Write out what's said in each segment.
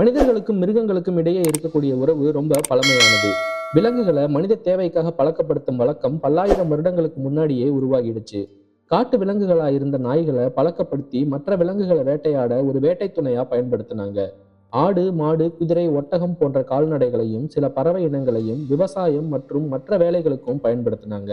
மனிதர்களுக்கும் மிருகங்களுக்கும் இடையே இருக்கக்கூடிய உறவு ரொம்ப பழமையானது. விலங்குகளை மனித தேவைக்காக பழக்கப்படுத்தும் வழக்கம் பல்லாயிரம் வருடங்களுக்கு முன்னாடியே உருவாகிடுச்சு. காட்டு விலங்குகளா இருந்த நாய்களை பழக்கப்படுத்தி மற்ற விலங்குகளை வேட்டையாட ஒரு வேட்டை துணையா பயன்படுத்தினாங்க. ஆடு மாடு குதிரை ஒட்டகம் போன்ற கால்நடைகளையும் சில பறவை இனங்களையும் விவசாயம் மற்றும் மற்ற வேலைகளுக்கும் பயன்படுத்தினாங்க.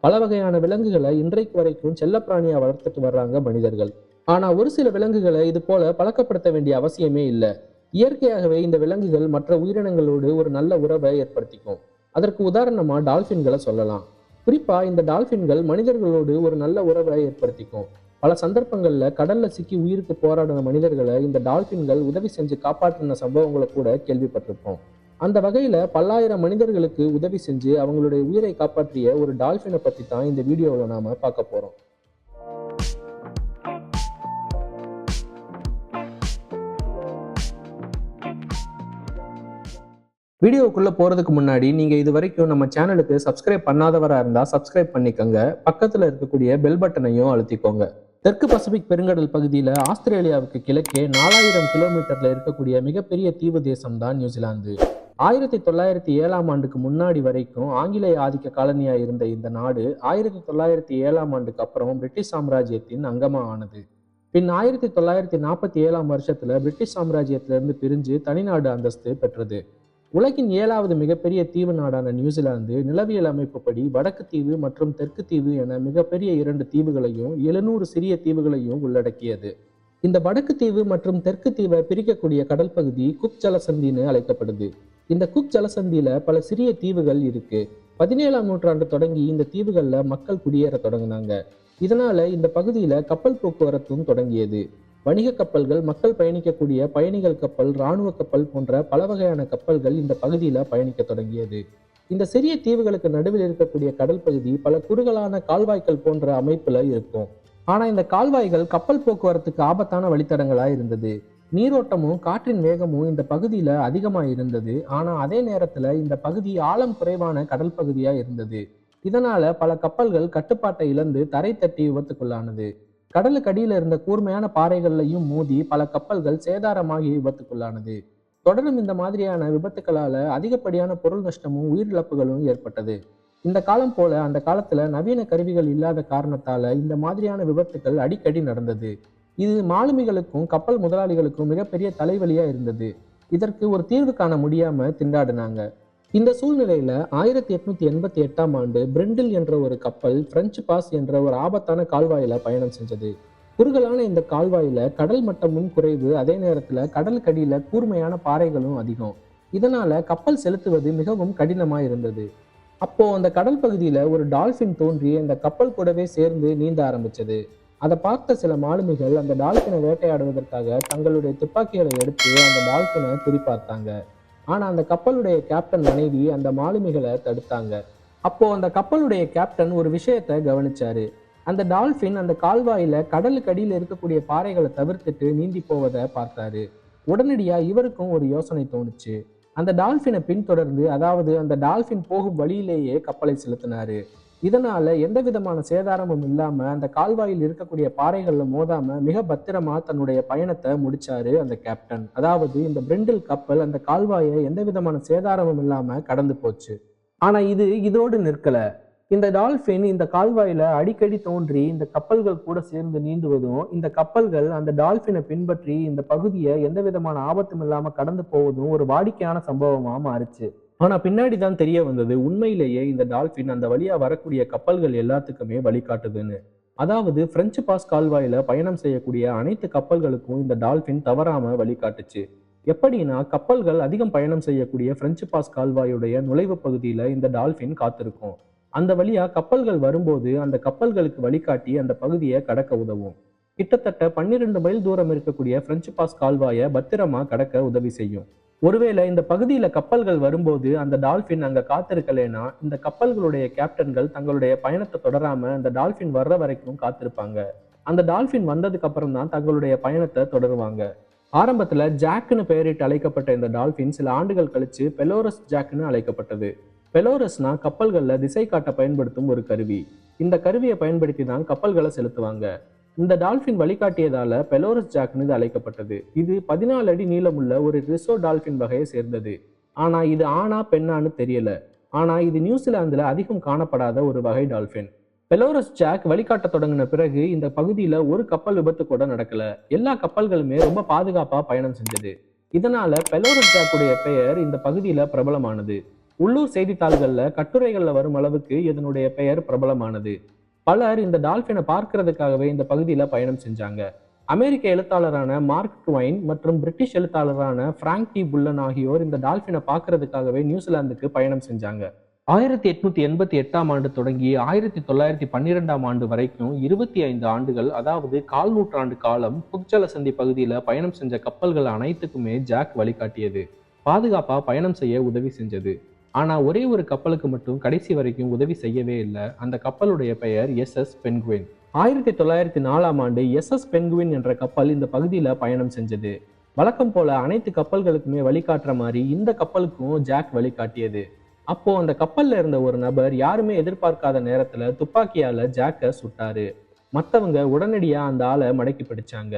பல வகையான விலங்குகளை இன்றைக்கு வரைக்கும் செல்லப்பிராணியா வளர்த்துட்டு வர்றாங்க மனிதர்கள். ஆனா ஒரு சில விலங்குகளை இது போல பழக்கப்படுத்த வேண்டிய அவசியமே இல்லை. இயற்கையாகவே இந்த விலங்குகள் மற்ற உயிரினங்களோடு ஒரு நல்ல உறவை ஏற்படுத்திக்கும். அதற்கு உதாரணமா டால்ஃபின்களை சொல்லலாம். குறிப்பா இந்த டால்ஃபின்கள் மனிதர்களோடு ஒரு நல்ல உறவை ஏற்படுத்திக்கும். பல சந்தர்ப்பங்கள்ல கடல்ல சிக்கி உயிருக்கு போராடின மனிதர்களை இந்த டால்ஃபின்கள் உதவி செஞ்சு காப்பாற்றின சம்பவங்களை கூட கேள்விப்பட்டிருப்போம். அந்த வகையில பல்லாயிரம் மனிதர்களுக்கு உதவி செஞ்சு அவங்களுடைய உயிரை காப்பாற்றிய ஒரு டால்ஃபினை பத்தி தான் இந்த வீடியோவில் நாம பார்க்க போறோம். வீடியோக்குள்ளே போகிறதுக்கு முன்னாடி நீங்கள் இது வரைக்கும் நம்ம சேனலுக்கு சப்ஸ்கிரைப் பண்ணாதவராக இருந்தால் சப்ஸ்கிரைப் பண்ணிக்கோங்க. பக்கத்தில் இருக்கக்கூடிய பெல் பட்டனையும் அழுத்திக்கோங்க. தெற்கு பசிபிக் பெருங்கடல் பகுதியில் ஆஸ்திரேலியாவுக்கு கிழக்கே நாலாயிரம் கிலோமீட்டரில் இருக்கக்கூடிய மிகப்பெரிய தீவு தேசம் தான் நியூசிலாந்து. ஆயிரத்தி தொள்ளாயிரத்தி ஏழாம் ஆண்டுக்கு முன்னாடி வரைக்கும் ஆங்கிலேய ஆதிக்க காலனியாக இருந்த இந்த நாடு ஆயிரத்தி தொள்ளாயிரத்தி ஏழாம் ஆண்டுக்கு அப்புறம் பிரிட்டிஷ் சாம்ராஜ்யத்தின் அங்கமாக ஆனது. பின் ஆயிரத்தி தொள்ளாயிரத்தி நாற்பத்தி ஏழாம் வருஷத்தில் பிரிட்டிஷ் சாம்ராஜ்யத்திலிருந்து பிரிஞ்சு தனிநாடு அந்தஸ்து பெற்றது. உலகின் ஏழாவது மிகப்பெரிய தீவு நாடான நியூசிலாந்து நிலவியல் அமைப்புப்படி வடக்கு தீவு மற்றும் தெற்கு தீவு என மிகப்பெரிய இரண்டு தீவுகளையும் எழுநூறு சிறிய தீவுகளையும் உள்ளடக்கியது. இந்த வடக்கு தீவு மற்றும் தெற்கு தீவை பிரிக்கக்கூடிய கடல் பகுதி குக் ஜலசந்தின்னு அழைக்கப்படுது. இந்த குக் ஜலசந்தியில பல சிறிய தீவுகள் இருக்கு. பதினேழாம் நூற்றாண்டு தொடங்கி இந்த தீவுகள்ல மக்கள் குடியேற தொடங்கினாங்க. இதனால இந்த பகுதியில கப்பல் போக்குவரத்தும் தொடங்கியது. வணிக கப்பல்கள் மக்கள் பயணிக்கக்கூடிய பயணிகள் கப்பல் இராணுவ கப்பல் போன்ற பல வகையான கப்பல்கள் இந்த பகுதியில் பயணிக்க தொடங்கியது. இந்த சிறிய தீவுகளுக்கு நடுவில் இருக்கக்கூடிய கடல் பகுதி பல குறுகலான கால்வாய்கள் போன்ற அமைப்புல இருக்கும். ஆனால் இந்த கால்வாய்கள் கப்பல் போக்குவரத்துக்கு ஆபத்தான வழித்தடங்களாக இருந்தது. நீரோட்டமும் காற்றின் வேகமும் இந்த பகுதியில் அதிகமாக இருந்தது. ஆனால் அதே நேரத்தில் இந்த பகுதி ஆழம் குறைவான கடல் பகுதியாக இருந்தது. இதனால பல கப்பல்கள் கட்டுப்பாட்டை இழந்து தரை தட்டி விபத்துக்குள்ளானது. கடலுக்கு அடியில் இருந்த கூர்மையான பாறைகள்லையும் மோதி பல கப்பல்கள் சேதாரமாகி விபத்துக்குள்ளானது. தொடரும் இந்த மாதிரியான விபத்துக்களால அதிகப்படியான பொருள் நஷ்டமும் உயிரிழப்புகளும் ஏற்பட்டது. இந்த காலம் போல அந்த காலத்துல நவீன கருவிகள் இல்லாத காரணத்தால இந்த மாதிரியான விபத்துக்கள் அடிக்கடி நடந்தது. இது மாலுமிகளுக்கும் கப்பல் முதலாளிகளுக்கும் மிகப்பெரிய தலைவலியா இருந்தது. இதற்கு ஒரு தீர்வு காண முடியாம திண்டாடினாங்க. இந்த சூழ்நிலையில ஆயிரத்தி எட்நூத்தி எண்பத்தி எட்டாம் ஆண்டு பிரெண்டில் என்ற ஒரு கப்பல் பிரெஞ்சு பாஸ் என்ற ஒரு ஆபத்தான கால்வாயில பயணம் செஞ்சது. குறுகலான இந்த கால்வாயில கடல் மட்டமும் குறைவு அதே நேரத்துல கடலுக்கடியில கூர்மையான பாறைகளும் அதிகம். இதனால கப்பல் செலுத்துவது மிகவும் கடினமா இருந்தது. அப்போ அந்த கடல் பகுதியில ஒரு டால்பின் தோன்றி அந்த கப்பல் கூடவே சேர்ந்து நீந்த ஆரம்பிச்சது. அதை பார்த்த சில மாலுமிகள் அந்த டால்பினை வேட்டையாடுவதற்காக தங்களுடைய துப்பாக்கிகளை எடுத்து அந்த டால்பினை குறிப்பார்த்தாங்க ஆனா அந்த கப்பலுடைய கேப்டன் மனைவி அந்த மாலுமிகளை தடுத்தாங்க. அப்போ அந்த கப்பலுடைய கேப்டன் ஒரு விஷயத்தை கவனிச்சாரு. அந்த டால்ஃபின் அந்த கால்வாயில கடலுக்கு அடியில் இருக்கக்கூடிய பாறைகளை தவிர்த்துட்டு நீந்தி போவதை பார்த்தாரு. உடனடியா இவருக்கும் ஒரு யோசனை தோணுச்சு. அந்த டால்ஃபினை பின்தொடர்ந்து அதாவது அந்த டால்ஃபின் போகும் வழியிலேயே கப்பலை செலுத்தினாரு. இதனால எந்த விதமான சேதாரமும் இல்லாம அந்த கால்வாயில் இருக்கக்கூடிய பாறைகள்ல மோதாம மிக பத்திரமா தன்னுடைய பயணத்தை முடிச்சாரு அந்த கேப்டன் அதாவது இந்த பிரெண்டில் கப்பல் அந்த கால்வாயை எந்த விதமான சேதாரமும் இல்லாம கடந்து போச்சு. ஆனா இது இதோடு நிற்கல. இந்த டால்பின் இந்த கால்வாயில அடிக்கடி தோன்றி இந்த கப்பல்கள் கூட சேர்ந்து நீந்துவதும் இந்த கப்பல்கள் அந்த டால்பினை பின்பற்றி இந்த பகுதியை எந்த விதமான ஆபத்தும் இல்லாம கடந்து போவதும் ஒரு வாடிக்கையான சம்பவமா மாறுச்சு. ஆனா பின்னாடி தான் தெரிய வந்தது உண்மையிலேயே இந்த டால்பின் அந்த வழியா வரக்கூடிய கப்பல்கள் எல்லாத்துக்குமே வழிகாட்டுதுன்னு. அதாவது பிரெஞ்சு பாஸ் கால்வாயில பயணம் செய்யக்கூடிய அனைத்து கப்பல்களுக்கும் இந்த டால்பின் தவறாம வழிகாட்டுச்சு. எப்படின்னா கப்பல்கள் அதிகம் பயணம் செய்யக்கூடிய பிரெஞ்சு பாஸ் கால்வாயுடைய நுழைவு பகுதியில இந்த டால்பின் காத்திருக்கும். அந்த வழியா கப்பல்கள் வரும்போது அந்த கப்பல்களுக்கு வழிகாட்டி அந்த பகுதியை கடக்க உதவும். கிட்டத்தட்ட பன்னிரெண்டு மைல் தூரம் இருக்கக்கூடிய பிரெஞ்சு பாஸ் கால்வாயை பத்திரமா கடக்க உதவி செய்யும். ஒருவேளை இந்த பகுதியில கப்பல்கள் வரும்போது அந்த டால்ஃபின் அங்க காத்திருக்கலைன்னா இந்த கப்பல்களுடைய கேப்டன்கள் தங்களுடைய பயணத்தை தொடராம அந்த டால்ஃபின் வர்ற வரைக்கும் காத்திருப்பாங்க. அந்த டால்ஃபின் வந்ததுக்கு அப்புறம் தான் தங்களுடைய பயணத்தை தொடருவாங்க. ஆரம்பத்துல ஜாக்குன்னு பெயரிட்டு அழைக்கப்பட்ட இந்த டால்ஃபின் சில ஆண்டுகள் கழிச்சு பெலோரஸ் ஜாக்குன்னு அழைக்கப்பட்டது. பெலோரஸ்னா கப்பல்களில் திசை காட்ட பயன்படுத்தும் ஒரு கருவி. இந்த கருவியை பயன்படுத்தி தான் கப்பல்களை செலுத்துவாங்க. இந்த டால்பின் வழிகாட்டியதால பெலோரஸ் ஜாக்னு இது அழைக்கப்பட்டது. இது பதினாலு அடி நீளமுள்ள ஒரு ரிசோ டால்பின் வகையை சேர்ந்தது. ஆனா இது ஆணா பெண்ணான்னு தெரியல. ஆனா இது நியூசிலாந்துல அதிகம் காணப்படாத ஒரு வகை டால்பின் பெலோரஸ் ஜாக் வழிகாட்ட தொடங்கின பிறகு இந்த பகுதியில ஒரு கப்பல் விபத்து கூட நடக்கல. எல்லா கப்பல்களுமே ரொம்ப பாதுகாப்பா பயணம் செஞ்சது. இதனால பெலோரஸ் ஜாக்குடைய பெயர் இந்த பகுதியில பிரபலமானது. உள்ளூர் செய்தித்தாள்கள்ல கட்டுரைகள்ல வரும் அளவுக்கு இதனுடைய பெயர் பிரபலமானது. பலர் இந்த டால்ஃபினை பார்க்கறதுக்காகவே இந்த பகுதியில் பயணம் செஞ்சாங்க. அமெரிக்க எழுத்தாளரான மார்க் ட்வைன் மற்றும் பிரிட்டிஷ் எழுத்தாளரான பிராங்க் டி புல்லன் ஆகியோர் இந்த டால்ஃபினை பார்க்கறதுக்காகவே நியூசிலாந்துக்கு பயணம் செஞ்சாங்க. ஆயிரத்தி எட்நூத்தி எண்பத்தி எட்டாம் ஆண்டு தொடங்கி ஆயிரத்தி தொள்ளாயிரத்தி பன்னிரெண்டாம் ஆண்டு வரைக்கும் இருபத்தி ஐந்து ஆண்டுகள் அதாவது கால் நூற்றாண்டு காலம் புக்ஜல சந்தி பகுதியில் பயணம் செஞ்ச கப்பல்கள் அனைத்துக்குமே ஜாக் வழிகாட்டியது. பாதுகாப்பாக பயணம் செய்ய உதவி செஞ்சது. ஆனால் ஒரே ஒரு கப்பலுக்கு மட்டும் கடைசி வரைக்கும் உதவி செய்யவே இல்லை. அந்த கப்பலுடைய பெயர் எஸ் எஸ் பென்குவின். ஆயிரத்தி தொள்ளாயிரத்தி நாலாம் ஆண்டு எஸ் எஸ் பென்குவின் என்ற கப்பல் இந்த பகுதியில் பயணம் செஞ்சது. வழக்கம் போல அனைத்து கப்பல்களுக்குமே வழிகாட்டுற மாதிரி இந்த கப்பலுக்கும் ஜாக் வழிகாட்டியது அப்போ அந்த கப்பல்ல இருந்த ஒரு நபர் யாருமே எதிர்பார்க்காத நேரத்துல துப்பாக்கியால ஜாக்க சுட்டாரு. மற்றவங்க உடனடியா அந்த ஆளை மடக்கி பிடிச்சாங்க.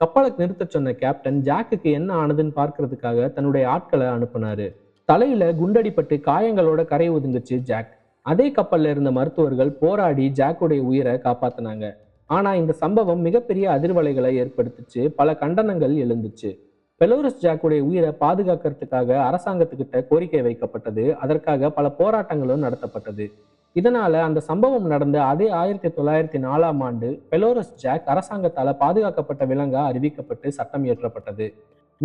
கப்பலை நிறுத்த சொன்ன கேப்டன் ஜாக்குக்கு என்ன ஆனதுன்னு பார்க்கறதுக்காக தன்னுடைய ஆட்களை அனுப்புனாரு. தலையில குண்டடிப்பட்டு காயங்களோட கரை ஒதுங்குச்சு ஜாக். அதே கப்பல்ல இருந்த மருத்துவர்கள் போராடி ஜாக்குடைய உயிரை காப்பாத்தினாங்க. ஆனா இந்த சம்பவம் மிகப்பெரிய அதிர்வலைகளை ஏற்படுத்துச்சு. பல கண்டனங்கள் எழுந்துச்சு. பெலோரஸ் ஜாக்குடைய உயிரை பாதுகாக்கிறதுக்காக அரசாங்கத்துக்கிட்ட கோரிக்கை வைக்கப்பட்டது. அதற்காக பல போராட்டங்களும் நடத்தப்பட்டது. இதனால அந்த சம்பவம் நடந்த அதே ஆயிரத்தி தொள்ளாயிரத்தி நாலாம் ஆண்டு பெலோரஸ் ஜாக் அரசாங்கத்தால பாதுகாக்கப்பட்ட விலங்கா அறிவிக்கப்பட்டு சட்டம் இயற்றப்பட்டது.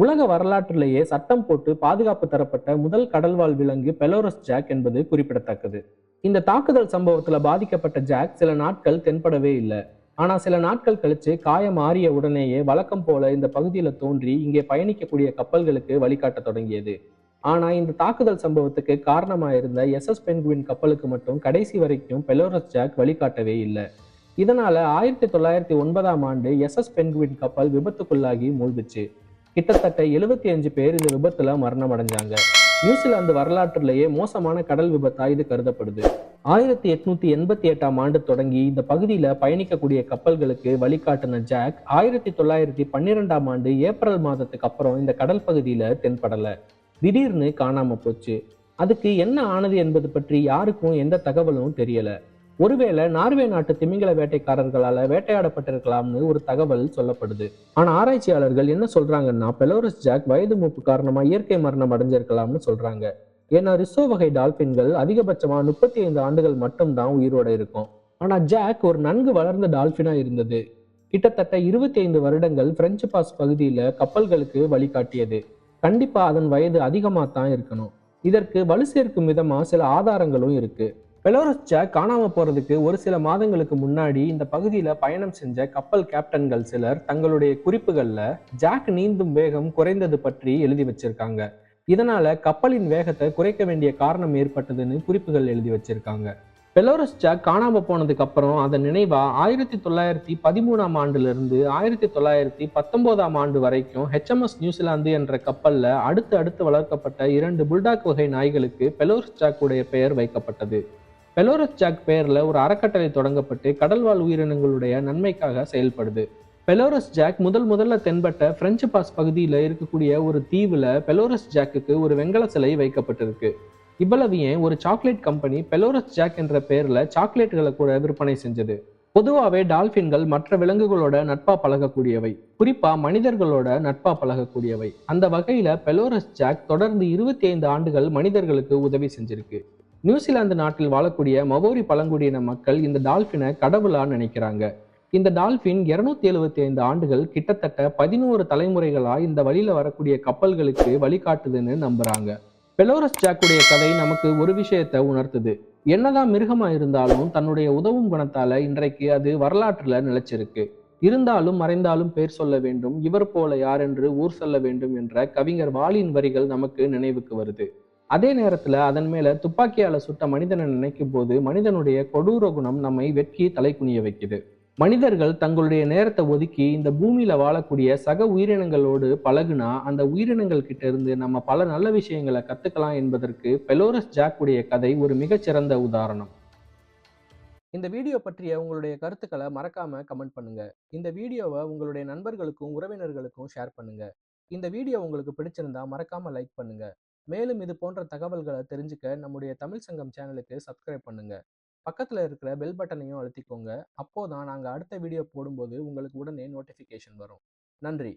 உலக வரலாற்றிலேயே சட்டம் போட்டு பாதுகாப்பு தரப்பட்ட முதல் கடல்வாழ் விலங்கு பெலோரஸ் ஜாக் என்பது குறிப்பிடத்தக்கது. இந்த தாக்குதல் சம்பவத்துல பாதிக்கப்பட்ட ஜாக் சில நாட்கள் தென்படவே இல்லை. ஆனா சில நாட்கள் கழிச்சு காயம் ஆறிய உடனேயே வழக்கம் போல இந்த பகுதியில தோன்றி இங்கே பயணிக்கக்கூடிய கப்பல்களுக்கு வழிகாட்ட தொடங்கியது. ஆனா இந்த தாக்குதல் சம்பவத்துக்கு காரணமா இருந்த எஸ் எஸ் பென்குவின் கப்பலுக்கு மட்டும் கடைசி வரைக்கும் பெலோரஸ் ஜாக் வழிகாட்டவே இல்லை. இதனால ஆயிரத்தி தொள்ளாயிரத்தி ஒன்பதாம் ஆண்டு எஸ் எஸ் பென்குவின் கப்பல் விபத்துக்குள்ளாகி மூழ்குச்சு. கிட்டத்தட்ட எழுபத்தி அஞ்சு பேர் இந்த விபத்துல மரணம் அடைஞ்சாங்க. நியூசிலாந்து வரலாற்றிலேயே மோசமான கடல் விபத்தா இது கருதப்படுது. ஆயிரத்தி எட்நூத்தி எண்பத்தி எட்டாம் ஆண்டு தொடங்கி இந்த பகுதியில பயணிக்கக்கூடிய கப்பல்களுக்கு வழிகாட்டின ஜாக் ஆயிரத்தி தொள்ளாயிரத்தி பன்னிரெண்டாம் ஆண்டு ஏப்ரல் மாதத்துக்கு அப்புறம் இந்த கடல் பகுதியில தென்படல. திடீர்னு காணாம போச்சு. அதுக்கு என்ன ஆனது என்பது பற்றி யாருக்கும் எந்த தகவலும் தெரியல. ஒருவேளை நார்வே நாட்டு திமிங்கல வேட்டைக்காரர்களால வேட்டையாடப்பட்டிருக்கலாம்னு ஒரு தகவல் சொல்லப்படுது. ஆனா ஆராய்ச்சியாளர்கள் என்ன சொல்றாங்கன்னா பெலோரஸ் ஜாக் வயது மூப்பு காரணமா இயற்கை மரணம் அடைஞ்சிருக்கலாம்னு சொல்றாங்க. ஏன்னா ரிசோ வகை டால்பின்கள் அதிகபட்சமா முப்பத்தி ஐந்து ஆண்டுகள் மட்டும்தான் உயிரோட இருக்கும். ஆனா ஜாக் ஒரு நன்கு வளர்ந்த டால்பினா இருந்தது. கிட்டத்தட்ட இருபத்தி ஐந்து வருடங்கள் பிரெஞ்சு பாஸ் பகுதியில கப்பல்களுக்கு வழிகாட்டியது. கண்டிப்பா அதன் வயது அதிகமாக தான் இருக்கணும். இதற்கு வலு சேர்க்கும் விதமா சில ஆதாரங்களும் இருக்கு. பெலோரஸ் காணாமல் காணாம போறதுக்கு ஒரு சில மாதங்களுக்கு முன்னாடி இந்த பகுதியில பயணம் செஞ்ச கப்பல் கேப்டன்கள் சிலர் தங்களுடைய குறிப்புகள்ல ஜாக் நீந்தும் வேகம் குறைந்தது பற்றி எழுதி வச்சிருக்காங்க. இதனால கப்பலின் வேகத்தை குறைக்க வேண்டிய காரணம் ஏற்பட்டதுன்னு குறிப்புகள் எழுதி வச்சிருக்காங்க. பெலோரஸ் ஜாக் காணாம போனதுக்கு அப்புறம் அதன் நினைவா ஆயிரத்தி தொள்ளாயிரத்தி பதிமூணாம் ஆண்டுல இருந்து ஆயிரத்தி தொள்ளாயிரத்தி பத்தொன்பதாம் ஆண்டு வரைக்கும் ஹெச்எம்எஸ் நியூசிலாந்து என்ற கப்பல்ல அடுத்து அடுத்து வளர்க்கப்பட்ட இரண்டு புல்டாக் வகை நாய்களுக்கு பெலோரஸ் ஜாக் பெயர் வைக்கப்பட்டது. பெலோரஸ் ஜாக் பெயரில் ஒரு அறக்கட்டளை தொடங்கப்பட்டு கடல்வாழ் உயிரினங்களுடைய நன்மைக்காக செயல்படுது. பெலோரஸ் ஜாக் முதல் முதல்ல தென்பட்ட பிரெஞ்சு பாஸ் பகுதியில் இருக்கக்கூடிய ஒரு தீவில் பெலோரஸ் ஜாக்குக்கு ஒரு வெங்கல சிலை வைக்கப்பட்டிருக்கு. இவ்வளவு ஏன் ஒரு சாக்லேட் கம்பெனி பெலோரஸ் ஜாக் என்ற பெயரில் சாக்லேட்டுகளை கூட விற்பனை செஞ்சது. பொதுவாகவே டால்ஃபின்கள் மற்ற விலங்குகளோட நட்பா பழகக்கூடியவை. குறிப்பா மனிதர்களோட நட்பா பழகக்கூடியவை. அந்த வகையில பெலோரஸ் ஜாக் தொடர்ந்து இருபத்தி ஐந்து ஆண்டுகள் மனிதர்களுக்கு உதவி செஞ்சிருக்கு. நியூசிலாந்து நாட்டில் வாழக்கூடிய மவோரி பழங்குடியின மக்கள் இந்த டால்பினை கடவுளா நினைக்கிறாங்க. இந்த டால்பின் இருநூத்தி எழுபத்தி ஐந்து ஆண்டுகள் கிட்டத்தட்ட பதினோரு தலைமுறைகளா இந்த வழியில வரக்கூடிய கப்பல்களுக்கு வழிகாட்டுதுன்னு நம்புறாங்க. பெலோரஸ் ஜாக்குடைய கதை நமக்கு ஒரு விஷயத்தை உணர்த்துது. என்னதான் மிருகமா இருந்தாலும் தன்னுடைய உதவும் குணத்தால இன்றைக்கு அது வரலாற்றுல நிலைச்சிருக்கு. இருந்தாலும் மறைந்தாலும் பேர் சொல்ல வேண்டும் இவர் போல யார் என்று ஊர் சொல்ல வேண்டும் என்ற கவிஞர் வாலியின் வரிகள் நமக்கு நினைவுக்கு வருது. அதே நேரத்துல அதன் மேல துப்பாக்கியால சுட்ட மனிதனை நினைக்கும் போது மனிதனுடைய கொடூர குணம் நம்மை வெட்கி தலை குனிய வைக்குது. மனிதர்கள் தங்களுடைய நேரத்தை ஒதுக்கி இந்த பூமியில வாழக்கூடிய சக உயிரினங்களோடு பழகுனா அந்த உயிரினங்கள் கிட்ட இருந்து நம்ம பல நல்ல விஷயங்களை கத்துக்கலாம் என்பதற்கு பெலோரஸ் ஜாக்குடைய கதை ஒரு மிகச்சிறந்த உதாரணம். இந்த வீடியோ பற்றிய உங்களுடைய கருத்துக்களை மறக்காம கமெண்ட் பண்ணுங்க. இந்த வீடியோவை உங்களுடைய நண்பர்களுக்கும் உறவினர்களுக்கும் ஷேர் பண்ணுங்க. இந்த வீடியோ உங்களுக்கு பிடிச்சிருந்தா மறக்காம லைக் பண்ணுங்க. மேலும் இது போன்ற தகவல்களை தெரிஞ்சுக்க நம்முடைய தமிழ் சங்கம் சேனலுக்கு சப்ஸ்கிரைப் பண்ணுங்க. பக்கத்தில் இருக்கிற பெல் பட்டனையும் அழுத்திக்கோங்க. அப்போதான் நாங்கள் அடுத்த வீடியோ போடும்போது உங்களுக்கு உடனே நோட்டிஃபிகேஷன் வரும். நன்றி.